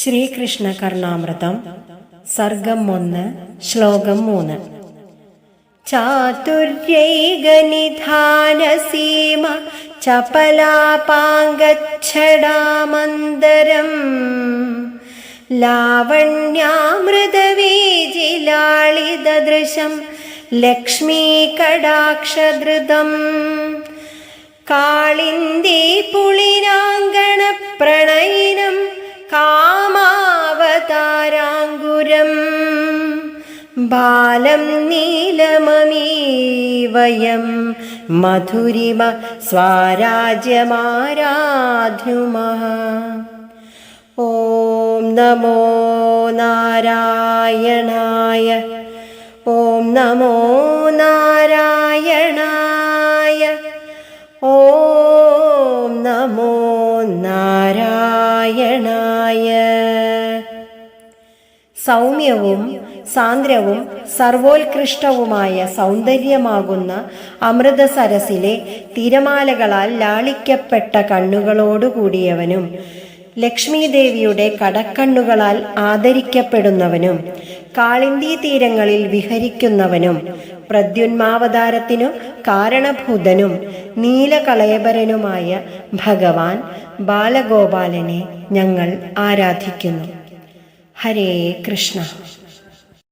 ശ്രീകൃഷ്ണ കർണാമൃതം സർഗം ഒന്ന് ശ്ലോകം മൂന്ന്. ചാതുര്യൈകനിധാനസീമ ചപലാപാങ്കടാമന്തരം ലാവണ്യാമൃതവീജിലാളിതദൃശം ലക്ഷ്മീകടാക്ഷധൃതം. കാളിന്ദീ പുളിരാങ്കണ പ്രണയിനം കാമാവതാരാങ്കുരം ബാലം നീലമമീവയം. മധുരിമ സ്വാരാജ്യമാരാധ്യുമഃ ഓം നമോ നാരായണായ. ഓം നമോ നാരായണായ. ഓം നമോ നാരായണായ. സൗമ്യവും സാന്ദ്രവും സർവോത്കൃഷ്ടവുമായ സൗന്ദര്യമാകുന്ന അമൃതസരസിലെ തിരമാലകളാൽ ലാളിക്കപ്പെട്ട കണ്ണുകളോടുകൂടിയവനും ലക്ഷ്മീദേവിയുടെ കടക്കണ്ണുകളാൽ ആദരിക്കപ്പെടുന്നവനും കാളിന്തി തീരങ്ങളിൽ വിഹരിക്കുന്നവനും പ്രദ്യുന്മാവതാരത്തിനു കാരണഭൂതനും നീലകളയപരനുമായ ഭഗവാൻ ബാലഗോപാലനെ ഞങ്ങൾ ആരാധിക്കുന്നു. ഹരേ കൃഷ്ണ.